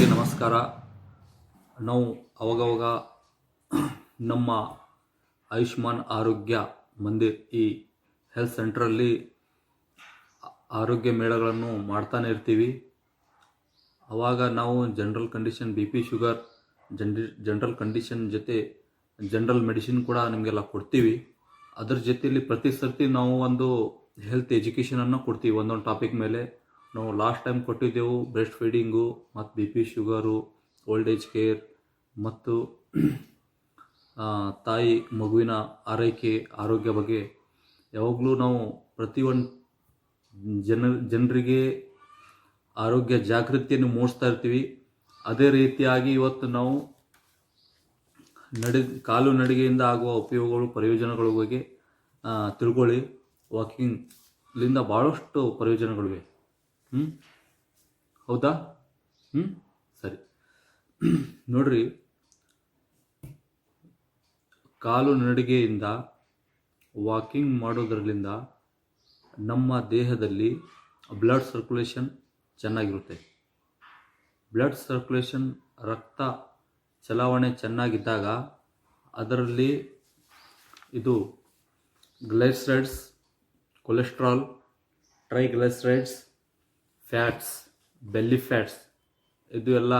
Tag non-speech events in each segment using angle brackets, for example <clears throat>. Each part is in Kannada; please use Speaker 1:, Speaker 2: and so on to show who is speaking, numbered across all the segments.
Speaker 1: ಎಲ್ಲರಿಗೆ ನಮಸ್ಕಾರ. ನಾವು ಅವಾಗವಾಗ ನಮ್ಮ ಆಯುಷ್ಮಾನ್ ಆರೋಗ್ಯ ಮಂದಿರ್ ಈ ಹೆಲ್ತ್ ಸೆಂಟ್ರಲ್ಲಿ ಆರೋಗ್ಯ ಮೇಳಗಳನ್ನು ಮಾಡ್ತಾನೆ ಇರ್ತೀವಿ. ಅವಾಗ ನಾವು general condition, B P sugar ಜನ್ರಿ general condition ಜೊತೆ ಜನರಲ್ ಮೆಡಿಸಿನ್ ಕೂಡ ನಿಮಗೆಲ್ಲ ಕೊಡ್ತೀವಿ. ಅದರ ಜೊತೆಯಲ್ಲಿ ಪ್ರತಿ ಸರ್ತಿ ನಾವು ಒಂದು ಹೆಲ್ತ್ ಎಜುಕೇಷನನ್ನು ಕೊಡ್ತೀವಿ ಒಂದೊಂದು ಟಾಪಿಕ್ ಮೇಲೆ. ನಾವು ಲಾಸ್ಟ್ ಟೈಮ್ ಕೊಟ್ಟಿದ್ದೆವು ಬ್ರೆಸ್ಟ್ ಫೀಡಿಂಗು ಮತ್ತು B P sugar old age care ಮತ್ತು ತಾಯಿ ಮಗುವಿನ ಆರೈಕೆ, ಆರೋಗ್ಯ ಬಗ್ಗೆ ಯಾವಾಗಲೂ ನಾವು ಪ್ರತಿಯೊಂದು ಜನ, ಜನರಿಗೆ ಆರೋಗ್ಯ ಜಾಗೃತಿಯನ್ನು ಮೂಡಿಸ್ತಾ ಇರ್ತೀವಿ. ಅದೇ ರೀತಿಯಾಗಿ ಇವತ್ತು ನಾವು ನಡೆ ಕಾಲು ನಡಿಗೆಯಿಂದ ಆಗುವ ಉಪಯೋಗಗಳು, ಪ್ರಯೋಜನಗಳ ಬಗ್ಗೆ ತಿಳ್ಕೊಳ್ಳಿ. ವಾಕಿಂಗ್ಲಿಂದ ಭಾಳಷ್ಟು ಪ್ರಯೋಜನಗಳಿವೆ. ಹ್ಞೂ ಹೌದಾ? ಹ್ಞೂ ಸರಿ. <clears throat> ನೋಡ್ರಿ. ಕಾಲು ನಡಿಗೆಯಿಂದ ವಾಕಿಂಗ್ ಮಾಡೋದ್ರಲ್ಲಿಂದ ನಮ್ಮ ದೇಹದಲ್ಲಿ ಬ್ಲಡ್ ಸರ್ಕ್ಯುಲೇಷನ್ ಚೆನ್ನಾಗಿರುತ್ತೆ. ಬ್ಲಡ್ ಸರ್ಕ್ಯುಲೇಷನ್ ರಕ್ತ ಚಲಾವಣೆ ಚೆನ್ನಾಗಿದ್ದಾಗ ಅದರಲ್ಲಿ ಇದು glycerides cholesterol triglycerides fats belly fats ಇದು ಎಲ್ಲ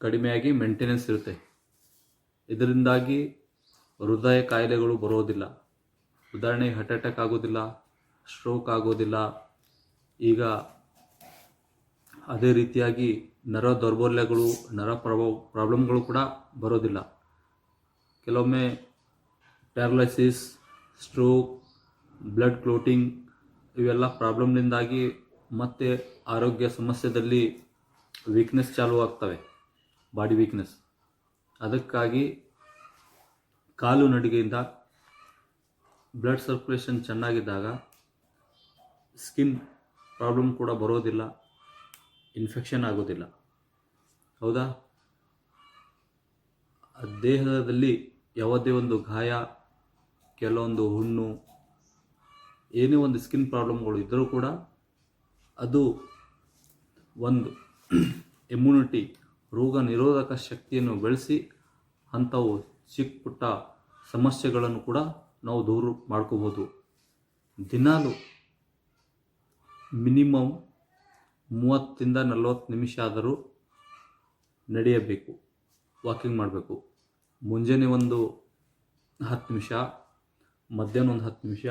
Speaker 1: ಕಡಿಮೆಯಾಗಿ ಮೇಂಟೆನೆನ್ಸ್ ಇರುತ್ತೆ. ಇದರಿಂದಾಗಿ ಹೃದಯ ಕಾಯಿಲೆಗಳು ಬರೋದಿಲ್ಲ. ಉದಾಹರಣೆಗೆ ಹಾರ್ಟ್ ಅಟ್ಯಾಕ್ ಆಗೋದಿಲ್ಲ ಸ್ಟ್ರೋಕ್ ಆಗೋದಿಲ್ಲ. ಈಗ ಅದೇ ರೀತಿಯಾಗಿ ನರ ದೌರ್ಬಲ್ಯಗಳು, ನರ ಪ್ರಭಾವ ಪ್ರಾಬ್ಲಮ್ಗಳು ಕೂಡ ಬರೋದಿಲ್ಲ. ಕೆಲವೊಮ್ಮೆ ಪ್ಯಾರಲೈಸಿಸ್ ಸ್ಟ್ರೋಕ್ ಬ್ಲಡ್ ಕ್ಲೋಟಿಂಗ್ ಇವೆಲ್ಲ ಪ್ರಾಬ್ಲಮ್ನಿಂದಾಗಿ ಮತ್ತೆ ಆರೋಗ್ಯ ಸಮಸ್ಯೆದಲ್ಲಿ ವೀಕ್ನೆಸ್ ಚಾಲೂ ಆಗ್ತವೆ ಬಾಡಿ ವೀಕ್ನೆಸ್ ಅದಕ್ಕಾಗಿ ಕಾಲು ನಡಿಗೆಯಿಂದ ಬ್ಲಡ್ ಸರ್ಕ್ಯುಲೇಷನ್ ಚೆನ್ನಾಗಿದ್ದಾಗ ಸ್ಕಿನ್ ಪ್ರಾಬ್ಲಮ್ ಕೂಡ ಬರೋದಿಲ್ಲ ಇನ್ಫೆಕ್ಷನ್ ಆಗೋದಿಲ್ಲ. ಹೌದಾ? ದೇಹದಲ್ಲಿ ಯಾವುದೇ ಒಂದು ಗಾಯ, ಕೆಲವೊಂದು ಹುಣ್ಣು, ಏನೇ ಒಂದು ಸ್ಕಿನ್ ಪ್ರಾಬ್ಲಮ್ಗಳು ಇದ್ದರೂ ಕೂಡ ಅದು ಒಂದು ಇಮ್ಯುನಿಟಿ ರೋಗ ನಿರೋಧಕ ಶಕ್ತಿಯನ್ನು ಬೆಳೆಸಿ ಅಂಥವು ಚಿಕ್ಕ ಪುಟ್ಟ ಸಮಸ್ಯೆಗಳನ್ನು ಕೂಡ ನಾವು ದೂರ ಮಾಡ್ಕೋಬೋದು. ದಿನಾಲು ಮಿನಿಮಮ್ ಮೂವತ್ತಿಂದ ನಲವತ್ತು ನಿಮಿಷ ಆದರೂ ನಡೆಯಬೇಕು, ವಾಕಿಂಗ್ ಮಾಡಬೇಕು. ಮುಂಜಾನೆ ಒಂದು ಹತ್ತು ನಿಮಿಷ, ಮಧ್ಯಾಹ್ನ ಒಂದು ಹತ್ತು ನಿಮಿಷ,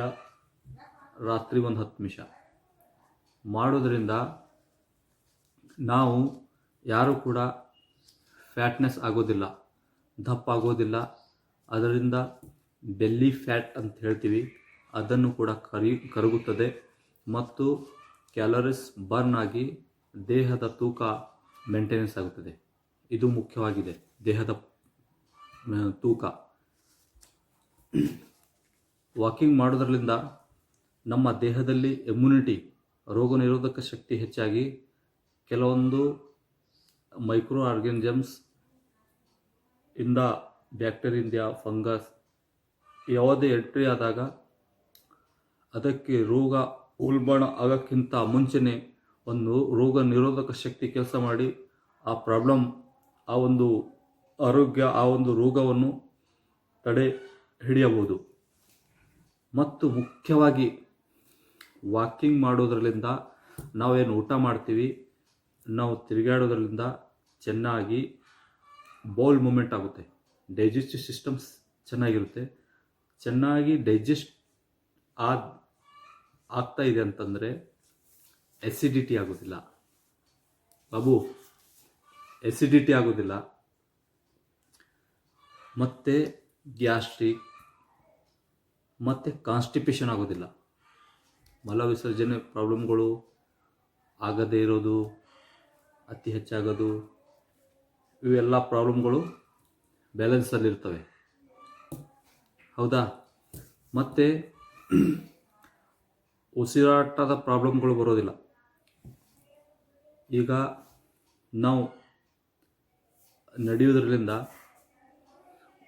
Speaker 1: ರಾತ್ರಿ ಒಂದು ಹತ್ತು ನಿಮಿಷ. ಮಾಡೋದ್ರಿಂದ ನಾವು ಯಾರೂ ಕೂಡ ಫ್ಯಾಟ್ನೆಸ್ ಆಗೋದಿಲ್ಲ, ದಪ್ಪ ಆಗೋದಿಲ್ಲ. ಅದರಿಂದ ಬೆಲ್ಲಿ ಫ್ಯಾಟ್ ಅಂತ ಹೇಳ್ತೀವಿ. ಅದನ್ನು ಕೂಡ ಕರಿ, ಕರಗುತ್ತದೆ. ಮತ್ತು ಕ್ಯಾಲರೀಸ್ ಬರ್ನ್ ಆಗಿ ದೇಹದ ತೂಕ ಮೇಂಟೆನೆನ್ಸ್ ಆಗುತ್ತದೆ. ಇದು ಮುಖ್ಯವಾಗಿದೆ. ದೇಹದ ತೂಕ. ವಾಕಿಂಗ್ ಮಾಡೋದ್ರಲ್ಲಿಂದ ನಮ್ಮ ದೇಹದಲ್ಲಿ ಇಮ್ಯುನಿಟಿ ರೋಗ ನಿರೋಧಕ ಶಕ್ತಿ ಹೆಚ್ಚಾಗಿ ಕೆಲವೊಂದು ಮೈಕ್ರೋ ಆರ್ಗ್ಯಾನಿಸಮ್ಸ್ ಇಂದ ಬ್ಯಾಕ್ಟೀರಿಯಿಂದ ಫಂಗಸ್ ಯಾವುದೇ ಎಂಟ್ರಿ ಆದಾಗ ಅದಕ್ಕೆ ರೋಗ ಉಲ್ಬಣ ಆಗೋಕ್ಕಿಂತ ಮುಂಚೆನೇ ಒಂದು ರೋಗ ನಿರೋಧಕ ಶಕ್ತಿ ಕೆಲಸ ಮಾಡಿ ಆ ಪ್ರಾಬ್ಲಮ್ ಆ ಒಂದು ಆರೋಗ್ಯ, ಆ ಒಂದು ರೋಗವನ್ನು ತಡೆ ಹಿಡಿಯಬಹುದು. ಮತ್ತು ಮುಖ್ಯವಾಗಿ ವಾಕಿಂಗ್ ಮಾಡೋದ್ರಲ್ಲಿಂದ ನಾವೇನು ಊಟ ಮಾಡ್ತೀವಿ, ನಾವು ತಿರುಗಾಡೋದ್ರಲ್ಲಿಂದ ಚೆನ್ನಾಗಿ ಬೌಲ್ ಮೂಮೆಂಟ್ ಆಗುತ್ತೆ. ಡೈಜೆಸ್ಟಿವ್ ಸಿಸ್ಟಮ್ಸ್ ಚೆನ್ನಾಗಿರುತ್ತೆ. ಚೆನ್ನಾಗಿ ಡೈಜೆಸ್ಟ್ ಆದ, ಆಗ್ತಾ ಇದೆ ಅಂತಂದರೆ ಎಸಿಡಿಟಿ ಆಗೋದಿಲ್ಲ. ಬಾಬು ಎಸಿಡಿಟಿ ಆಗೋದಿಲ್ಲ. ಮತ್ತು ಗ್ಯಾಸ್ಟ್ರಿಕ್ ಮತ್ತು ಕಾನ್ಸ್ಟಿಪೇಷನ್ ಆಗೋದಿಲ್ಲ. ಮಲ ವಿಸರ್ಜನೆ ಪ್ರಾಬ್ಲಮ್ಗಳು ಆಗದೇ ಇರೋದು, ಅತಿ ಹೆಚ್ಚಾಗೋದು, ಇವೆಲ್ಲ ಪ್ರಾಬ್ಲಮ್ಗಳು ಬ್ಯಾಲೆನ್ಸಲ್ಲಿರ್ತವೆ ಹೌದಾ? ಮತ್ತು ಉಸಿರಾಟದ ಪ್ರಾಬ್ಲಮ್ಗಳು ಬರೋದಿಲ್ಲ. ಈಗ ನಾವು ನಡೆಯುವುದರಿಂದ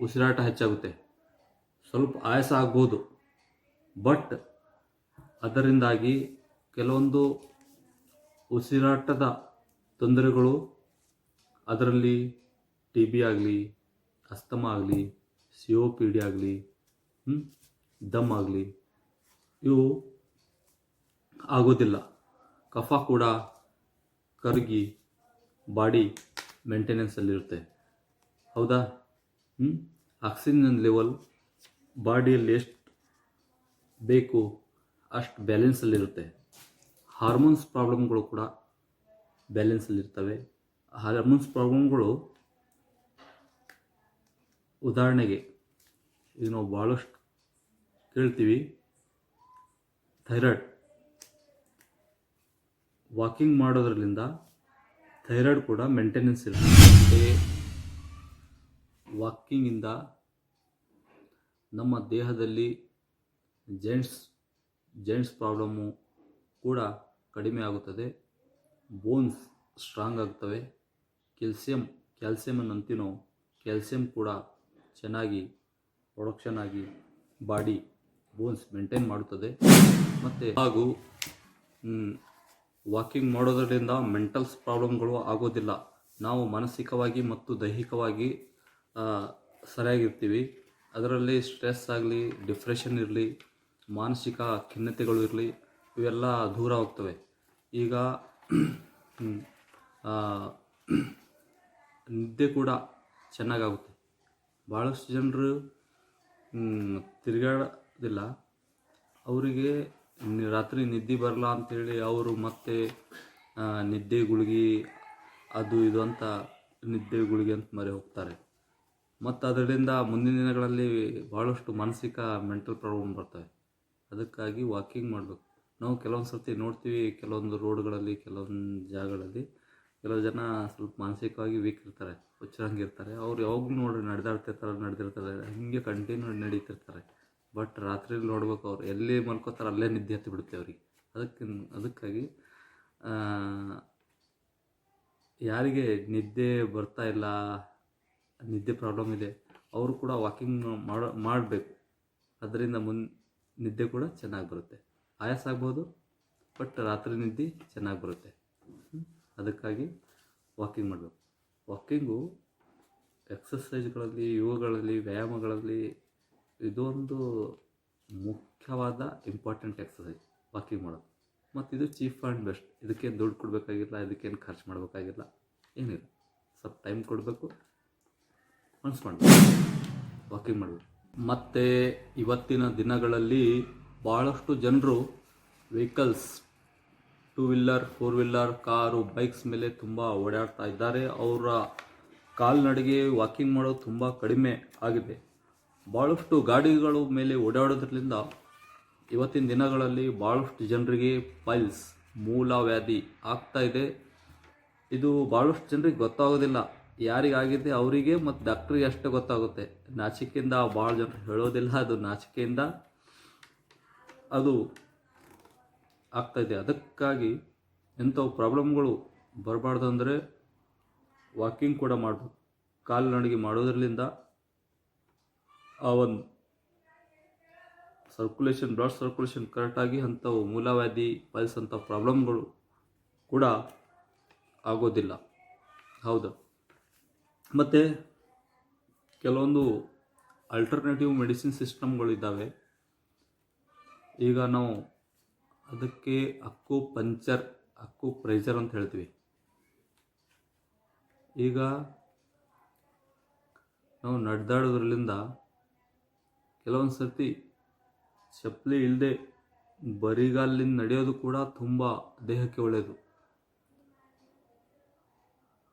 Speaker 1: ಉಸಿರಾಟ ಹೆಚ್ಚಾಗುತ್ತೆ. ಸ್ವಲ್ಪ ಆಯಾಸ ಆಗ್ಬೋದು. ಬಟ್ ಅದರಿಂದಾಗಿ ಕೆಲವೊಂದು ಉಸಿರಾಟದ ತೊಂದರೆಗಳು, ಅದರಲ್ಲಿ ಟಿ ಬಿ ಆಗಲಿ, ಅಸ್ತಮ ಆಗಲಿ ಸಿ ಒ ಪಿ ಡಿ ಆಗಲಿ ದಮ್ ಆಗಲಿ, ಇವು ಆಗೋದಿಲ್ಲ. ಕಫ ಕೂಡ ಕರಗಿ ಬಾಡಿ ಮೇಂಟೆನೆನ್ಸಲ್ಲಿರುತ್ತೆ ಹೌದಾ? ಆಕ್ಸಿಜನ್ ಲೆವೆಲ್ ಬಾಡಿಯಲ್ಲಿ ಎಷ್ಟು ಬೇಕು ಅಷ್ಟು ಬ್ಯಾಲೆನ್ಸಲ್ಲಿರುತ್ತೆ ಹಾರ್ಮೋನ್ಸ್ ಪ್ರಾಬ್ಲಮ್ಗಳು ಕೂಡ ಬ್ಯಾಲೆನ್ಸಲ್ಲಿರ್ತವೆ ಹಾರ್ಮೋನ್ಸ್ ಪ್ರಾಬ್ಲಮ್ಗಳು ಉದಾಹರಣೆಗೆ ಈಗ ನಾವು ಭಾಳಷ್ಟು ಕೇಳ್ತೀವಿ. ಥೈರಾಯ್ಡ್ ವಾಕಿಂಗ್ ಮಾಡೋದ್ರಲ್ಲಿಂದ ಥೈರಾಯ್ಡ್ ಕೂಡ ಮೇಂಟೆನೆನ್ಸ್ ಇರುತ್ತೆ. ವಾಕಿಂಗಿಂದ ನಮ್ಮ ದೇಹದಲ್ಲಿ ಜೆಂಟ್ಸ್ ಜೆಂಟ್ಸ್ ಪ್ರಾಬ್ಲಮ್ಮು ಕೂಡ ಕಡಿಮೆ ಆಗುತ್ತದೆ. ಬೋನ್ಸ್ ಸ್ಟ್ರಾಂಗ್ ಆಗ್ತವೆ. ಕೆಲ್ಸಿಯಂ ಕ್ಯಾಲ್ಸಿಯಮನ್ನು ಅಂತೀನೋ ಕ್ಯಾಲ್ಸಿಯಂ ಕೂಡ ಚೆನ್ನಾಗಿ ಪ್ರೊಡಕ್ಷನ್ ಆಗಿ ಬಾಡಿ ಬೋನ್ಸ್ ಮೇಂಟೈನ್ ಮಾಡುತ್ತದೆ. ಮತ್ತು ಹಾಗೂ ವಾಕಿಂಗ್ ಮಾಡೋದರಿಂದ ಮೆಂಟಲ್ಸ್ ಪ್ರಾಬ್ಲಮ್ಗಳು ಆಗೋದಿಲ್ಲ. ನಾವು ಮಾನಸಿಕವಾಗಿ ಮತ್ತು ದೈಹಿಕವಾಗಿ ಸರಿಯಾಗಿರ್ತೀವಿ. ಅದರಲ್ಲಿ ಸ್ಟ್ರೆಸ್ ಆಗಲಿ ಡಿಪ್ರೆಷನ್ ಇರಲಿ ಮಾನಸಿಕ ಖಿನ್ನತೆಗಳು ಇರಲಿ, ಇವೆಲ್ಲ ದೂರ ಹೋಗ್ತವೆ. ಈಗ ನಿದ್ದೆ ಕೂಡ ಚೆನ್ನಾಗಾಗುತ್ತೆ. ಭಾಳಷ್ಟು ಜನರು ತಿರುಗಾಡೋದಿಲ್ಲ. ಅವರಿಗೆ ರಾತ್ರಿ ನಿದ್ದೆ ಬರಲ್ಲ ಅಂತೇಳಿ ಅವರು ಮತ್ತೆ ನಿದ್ದೆ ಗುಳಿಗೆ, ಅದು ಇದು ಅಂತ ನಿದ್ದೆ ಗುಳಿಗೆ ಅಂತ ಮರೆ ಹೋಗ್ತಾರೆ. ಮತ್ತು ಅದರಿಂದ ಮುಂದಿನ ದಿನಗಳಲ್ಲಿ ಭಾಳಷ್ಟು ಮಾನಸಿಕ, ಮೆಂಟಲ್ ಪ್ರಾಬ್ಲಮ್ ಬರ್ತವೆ. ಅದಕ್ಕಾಗಿ ವಾಕಿಂಗ್ ಮಾಡಬೇಕು. ನಾವು ಕೆಲವೊಂದು ಸರ್ತಿ ನೋಡ್ತೀವಿ, ಕೆಲವೊಂದು ರೋಡ್ಗಳಲ್ಲಿ ಕೆಲವೊಂದು ಜಾಗಗಳಲ್ಲಿ. ಕೆಲವು ಜನ ಸ್ವಲ್ಪ ಮಾನಸಿಕವಾಗಿ ವೀಕ್ ಇರ್ತಾರೆ ಹುಚ್ಚರಂಗಿರ್ತಾರೆ ಅವ್ರು ಯಾವಾಗಲೂ ನೋಡಿ ನಡೆದಾಡ್ತಿರ್ತಾರೆ ನಡೆದಿರ್ತಾರೆ. ಹೀಗೆ ಕಂಟಿನ್ಯೂ ನಡೀತಿರ್ತಾರೆ. ಬಟ್ ರಾತ್ರಿ ನೋಡ್ಬೇಕು ಅವ್ರು. ಎಲ್ಲಿ ಮಲ್ಕೋತಾರೆ ಅಲ್ಲೇ ನಿದ್ದೆ ಹತ್ತಿ ಬಿಡುತ್ತೆ ಅವ್ರಿಗೆ. ಅದಕ್ಕೆ ಅದಕ್ಕಾಗಿ ಯಾರಿಗೆ ನಿದ್ದೆ ಬರ್ತಾ ಇಲ್ಲ, ನಿದ್ದೆ ಪ್ರಾಬ್ಲಮ್ ಇದೆ, ಅವರು ಕೂಡ ವಾಕಿಂಗ್ ಮಾಡೋ, ಮಾಡಬೇಕು. ಅದರಿಂದ ಮುನ್ ನಿದ್ದೆ ಕೂಡ ಚೆನ್ನಾಗಿ ಬರುತ್ತೆ. ಆಯಾಸ ಆಗ್ಬೋದು, ಬಟ್ ರಾತ್ರಿ ನಿದ್ದೆ ಚೆನ್ನಾಗಿ ಬರುತ್ತೆ. ಅದಕ್ಕಾಗಿ ವಾಕಿಂಗ್ ಮಾಡಬೇಕು. ವಾಕಿಂಗು ಎಕ್ಸಸೈಸ್ಗಳಲ್ಲಿ ಯೋಗಗಳಲ್ಲಿ, ವ್ಯಾಯಾಮಗಳಲ್ಲಿ ಇದೊಂದು ಮುಖ್ಯವಾದ ಇಂಪಾರ್ಟೆಂಟ್ ಎಕ್ಸಸೈಸ್ ವಾಕಿಂಗ್ ಮಾಡೋದು. ಮತ್ತು ಇದು ಚೀಫ್ ಆ್ಯಂಡ್ ಬೆಸ್ಟ್. ಇದಕ್ಕೇನು ದುಡ್ಡು ಕೊಡಬೇಕಾಗಿಲ್ಲ, ಇದಕ್ಕೇನು ಖರ್ಚು ಮಾಡಬೇಕಾಗಿಲ್ಲ, ಏನಿಲ್ಲ. ಸ್ವಲ್ಪ ಟೈಮ್ ಕೊಡಬೇಕು, ಮನ್ಸು ವಾಕಿಂಗ್ ಮಾಡಬೇಕು. ಮತ್ತು ಇವತ್ತಿನ ದಿನಗಳಲ್ಲಿ ಭಾಳಷ್ಟು ಜನರು vehicles two wheeler four wheeler car bikes ಮೇಲೆ ತುಂಬ ಓಡಾಡ್ತಾ ಇದ್ದಾರೆ. ಅವರ ಕಾಲ್ನಡಿಗೆ ವಾಕಿಂಗ್ ಮಾಡೋದು ತುಂಬ ಕಡಿಮೆ ಆಗಿದೆ. ಭಾಳಷ್ಟು ಗಾಡಿಗಳು ಮೇಲೆ ಓಡಾಡೋದ್ರಿಂದ ಇವತ್ತಿನ ದಿನಗಳಲ್ಲಿ ಭಾಳಷ್ಟು ಜನರಿಗೆ ಪೈಲ್ಸ್ ಮೂಲವ್ಯಾಧಿ ಆಗ್ತಾ ಇದೆ. ಇದು ಭಾಳಷ್ಟು ಜನರಿಗೆ ಗೊತ್ತಾಗೋದಿಲ್ಲ. ಯಾರಿಗಾಗಿದೆ ಅವರಿಗೆ ಮತ್ತು ಡಾಕ್ಟ್ರಿಗೆ ಅಷ್ಟೇ ಗೊತ್ತಾಗುತ್ತೆ. ನಾಚಿಕೆಯಿಂದ ಭಾಳ ಜನರು ಹೇಳೋದಿಲ್ಲ, ಅದು ನಾಚಿಕೆಯಿಂದ ಅದು ಆಗ್ತಾಯಿದೆ ಅದಕ್ಕಾಗಿ ಎಂಥವು ಪ್ರಾಬ್ಲಮ್ಗಳು ಬರಬಾರ್ದು ಅಂದರೆ ವಾಕಿಂಗ್ ಕೂಡ ಮಾಡಬೇಕು ಕಾಲ್ನಡಿಗೆ ಮಾಡೋದ್ರಲ್ಲಿಂದ ಆ ಒಂದು ಸರ್ಕ್ಯುಲೇಷನ್ ಬ್ಲಡ್ ಸರ್ಕ್ಯುಲೇಷನ್ ಕರೆಕ್ಟಾಗಿ ಅಂಥವು ಮೂಲವ್ಯಾಧಿ ಪಲ್ಸ್ ಪ್ರಾಬ್ಲಮ್ಗಳು ಕೂಡ ಆಗೋದಿಲ್ಲ. ಹೌದು. ಮತ್ತು ಕೆಲವೊಂದು ಅಲ್ಟರ್ನೇಟಿವ್ ಮೆಡಿಸಿನ್ ಸಿಸ್ಟಮ್ಗಳಿದ್ದಾವೆ ಈಗ ನಾವು ಅದಕ್ಕೆ ಅಕ್ಕು ಪಂಚರ್ ಅಕ್ಕು ಪ್ರೈಸರ್ ಅಂತ ಹೇಳ್ತೀವಿ. ಈಗ ನಾವು ನಡೆದಾಡೋದ್ರಲ್ಲಿಂದ ಕೆಲವೊಂದು ಸರ್ತಿ ಚಪ್ಪಲಿ ಇಲ್ಲದೆ ಬರಿಗಾಲಿಂದ ನಡೆಯೋದು ಕೂಡ ತುಂಬ ದೇಹಕ್ಕೆ ಒಳ್ಳೆಯದು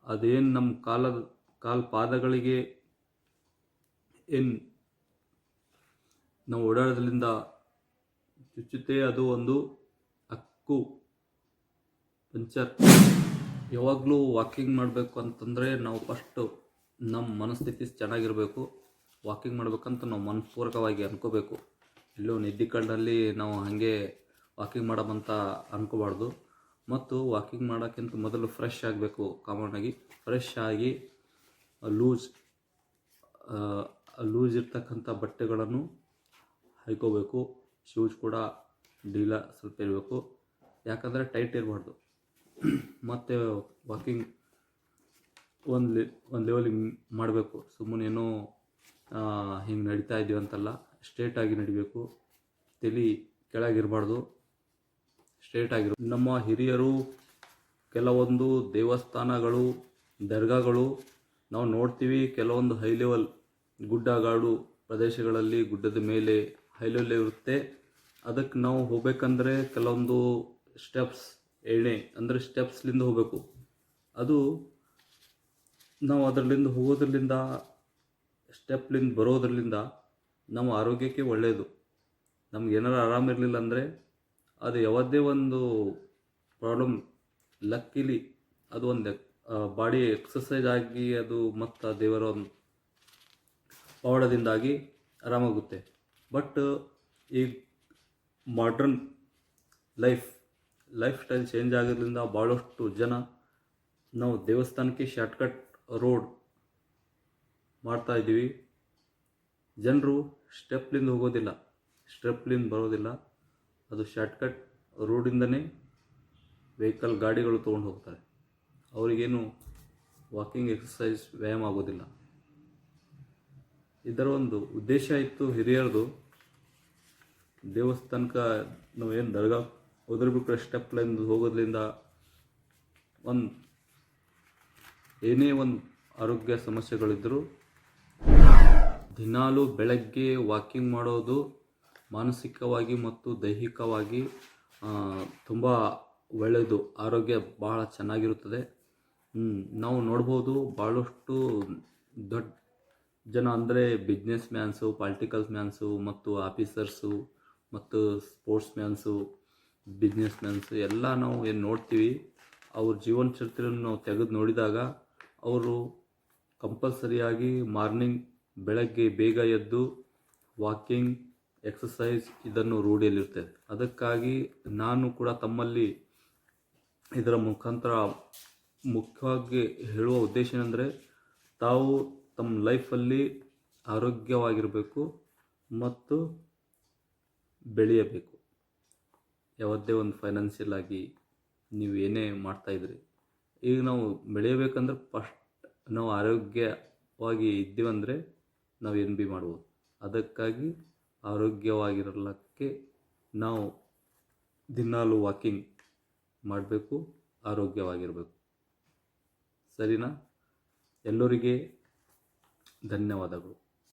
Speaker 1: ಅದೇನು ನಮ್ಮ ಕಾಲದ ಕಾಲು ಪಾದಗಳಿಗೆ ಏನು ನಾವು ಓಡಾಡೋದ್ರಿಂದ ಚುಚ್ಚುತ್ತೆ, ಅದು ಒಂದು ಹಕ್ಕು. ಪಂಚರ್. ಯಾವಾಗಲೂ ವಾಕಿಂಗ್ ಮಾಡಬೇಕು ಅಂತಂದರೆ ನಾವು ಫಸ್ಟು ನಮ್ಮ ಮನಸ್ಥಿತಿ ಚೆನ್ನಾಗಿರಬೇಕು. ವಾಕಿಂಗ್ ಮಾಡಬೇಕಂತ ನಾವು ಮನಪೂರ್ವಕವಾಗಿ ಅನ್ಕೋಬೇಕು. ಎಲ್ಲೋ ನಿದ್ದೆ ಕಣ್ಣಲ್ಲಿ ನಾವು ಹಾಗೆ ವಾಕಿಂಗ್ ಮಾಡಮಂತ ಅನ್ಕೋಬಾರ್ದು. ಮತ್ತು ವಾಕಿಂಗ್ ಮಾಡೋಕ್ಕಿಂತ ಮೊದಲು ಫ್ರೆಶ್ ಆಗಬೇಕು ಕಾಮನ್ನಾಗಿ ಫ್ರೆಶ್ ಆಗಿ ಲೂಸ್ ಲೂಸ್ ಇರ್ತಕ್ಕಂಥ ಬಟ್ಟೆಗಳನ್ನು ಹಾಕೋಬೇಕು ಶೂಸ್ ಕೂಡ ಡೀಲ ಸ್ವಲ್ಪ ಇರಬೇಕು. ಯಾಕಂದರೆ ಟೈಟ್ ಇರಬಾರ್ದು. ಮತ್ತು ವಾಕಿಂಗ್ ಒಂದು ಲೆ ಒಂದು ಲೆವೆಲಿಗೆ ಮಾಡಬೇಕು. ಸುಮ್ಮನೆ ಏನೋ ಹಿಂಗೆ ನಡೀತಾ ಇದ್ದೀವಿ ಅಂತಲ್ಲ ಸ್ಟ್ರೇಟಾಗಿ ನಡಿಬೇಕು. ತಲೆ ಕೆಳಗಿರಬಾರ್ದು. ಸ್ಟ್ರೇಟ್ ಆಗಿರೋ, ನಮ್ಮ ಹಿರಿಯರು, ಕೆಲವೊಂದು ದೇವಸ್ಥಾನಗಳು, ದರ್ಗಾಗಳು ನಾವು ನೋಡ್ತೀವಿ ಕೆಲವೊಂದು ಹೈ ಲೆವೆಲ್ ಗುಡ್ಡಗಾಡು ಪ್ರದೇಶಗಳಲ್ಲಿ ಗುಡ್ಡದ ಮೇಲೆ ಹೈ ಲೆವೆಲ್ ಇರುತ್ತೆ. ಅದಕ್ಕೆ ನಾವು ಹೋಗ್ಬೇಕಂದ್ರೆ ಕೆಲವೊಂದು ಸ್ಟೆಪ್ಸ್ ಎಣೆ ಅಂದರೆ ಸ್ಟೆಪ್ಸ್ಲಿಂದ ಹೋಗಬೇಕು. ಅದು ನಾವು ಅದರಲ್ಲಿಂದ ಹೋಗೋದ್ರಲ್ಲಿಂದ, ಸ್ಟೆಪ್ಲಿಂದ ಬರೋದ್ರಲ್ಲಿಂದ ನಮ್ಮ ಆರೋಗ್ಯಕ್ಕೆ ಒಳ್ಳೆಯದು ನಮ್ಗೆ ಏನಾರು ಆರಾಮಿರಲಿಲ್ಲ ಅಂದರೆ ಅದು ಯಾವುದೇ ಒಂದು ಪ್ರಾಬ್ಲಮ್, ಲಕ್ಕಿಲಿ ಅದು ಒಂದು ಬಾಡಿ ಎಕ್ಸಸೈಸ್ ಆಗಿ ಅದು ಮತ್ತು ದೇವರ ಪವಾಡದಿಂದಾಗಿ ಆರಾಮಾಗುತ್ತೆ. ಬಟ್ ಈ modern life life style change ಆಗಿರೋದ್ರಿಂದ ಭಾಳಷ್ಟು ಜನ ನಾವು ದೇವಸ್ಥಾನಕ್ಕೆ ಶಾರ್ಟ್ಕಟ್ ರೋಡ್ ಮಾಡ್ತಾ ಇದ್ದೀವಿ. ಜನರು ಸ್ಟೆಪ್ಲಿಂದ ಹೋಗೋದಿಲ್ಲ ಸ್ಟೆಪ್ಲಿಂದ ಬರೋದಿಲ್ಲ. ಅದು ಶಾರ್ಟ್ಕಟ್ ರೋಡಿಂದನೇ ವೆಹಿಕಲ್ ಗಾಡಿಗಳು ತೊಗೊಂಡು ಹೋಗ್ತಾರೆ. ಅವರಿಗೇನು ವಾಕಿಂಗ್ ಎಕ್ಸಸೈಸ್ ವ್ಯಾಯಾಮ ಆಗೋದಿಲ್ಲ. ಇದರ ಒಂದು ಉದ್ದೇಶ ಇತ್ತು ಹಿರಿಯರದು. ದೇವಸ್ಥಾನಕ್ಕೆ ನಾವು ಏನು ದರ್ಗಾ ಹೋದ್ರ ಬಿಟ್ಟರೆ ಸ್ಟೆಪ್ಲಿಂದ ಹೋಗೋದ್ರಿಂದ ಒಂದು ಏನೇ ಒಂದು ಆರೋಗ್ಯ ಸಮಸ್ಯೆಗಳಿದ್ದರೂ ದಿನಾಲೂ ಬೆಳಗ್ಗೆ ವಾಕಿಂಗ್ ಮಾಡೋದು ಮಾನಸಿಕವಾಗಿ ಮತ್ತು ದೈಹಿಕವಾಗಿ ತುಂಬ ಒಳ್ಳೆಯದು. ಆರೋಗ್ಯ ಬಹಳ ಚೆನ್ನಾಗಿರುತ್ತದೆ. ನಾವು ನೋಡ್ಬೋದು ಭಾಳಷ್ಟು ದೊಡ್ಡ ಜನ ಅಂದರೆ ಬಿಸ್ನೆಸ್ ಮ್ಯಾನ್ಸು ಪಾಲಿಟಿಕಲ್ ಮ್ಯಾನ್ಸು ಮತ್ತು ಆಫೀಸರ್ಸು ಮತ್ತು ಸ್ಪೋರ್ಟ್ಸ್ ಮ್ಯಾನ್ಸು ಬಿಸ್ನೆಸ್ ಮ್ಯಾನ್ಸು ಎಲ್ಲ ನಾವು ಏನು ನೋಡ್ತೀವಿ, ಅವ್ರ ಜೀವನ ಚರಿತ್ರೆಯನ್ನು ತೆಗೆದು ನೋಡಿದಾಗ ಅವರು ಕಂಪಲ್ಸರಿಯಾಗಿ ಮಾರ್ನಿಂಗ್ ಬೆಳಗ್ಗೆ ಬೇಗ ಎದ್ದು ವಾಕಿಂಗ್ ಎಕ್ಸಸೈಸ್ ಇದನ್ನು ರೂಢಿಯಲ್ಲಿರ್ತದೆ. ಅದಕ್ಕಾಗಿ ನಾನು ಕೂಡ ತಮ್ಮಲ್ಲಿ ಇದರ ಮುಖಾಂತರ ಮುಖ್ಯವಾಗಿ ಹೇಳುವ ಉದ್ದೇಶ ಏನಂದರೆ, ತಾವು ತಮ್ಮ ಲೈಫಲ್ಲಿ ಆರೋಗ್ಯವಾಗಿರಬೇಕು ಮತ್ತು ಬೆಳೆಯಬೇಕು. ಯಾವುದೇ ಒಂದು ಫೈನಾನ್ಷಿಯಲ್ ಆಗಿ ನೀವು ಏನೇ ಮಾಡ್ತಾಯಿದ್ರಿ ಈಗ ನಾವು ಬೆಳೆಯಬೇಕಂದ್ರೆ ಫಸ್ಟ್ ನಾವು ಆರೋಗ್ಯವಾಗಿ ಇದ್ದೀವಂದರೆ ನಾವು ಏನು ಬಿ ಮಾಡ್ಬೋದು. ಅದಕ್ಕಾಗಿ ಆರೋಗ್ಯವಾಗಿರಲಿಕ್ಕೆ ನಾವು ದಿನಾಲು ವಾಕಿಂಗ್ ಮಾಡಬೇಕು, ಆರೋಗ್ಯವಾಗಿರಬೇಕು. ಸರಿನಾ? ಎಲ್ಲರಿಗೆ ಧನ್ಯವಾದಗಳು.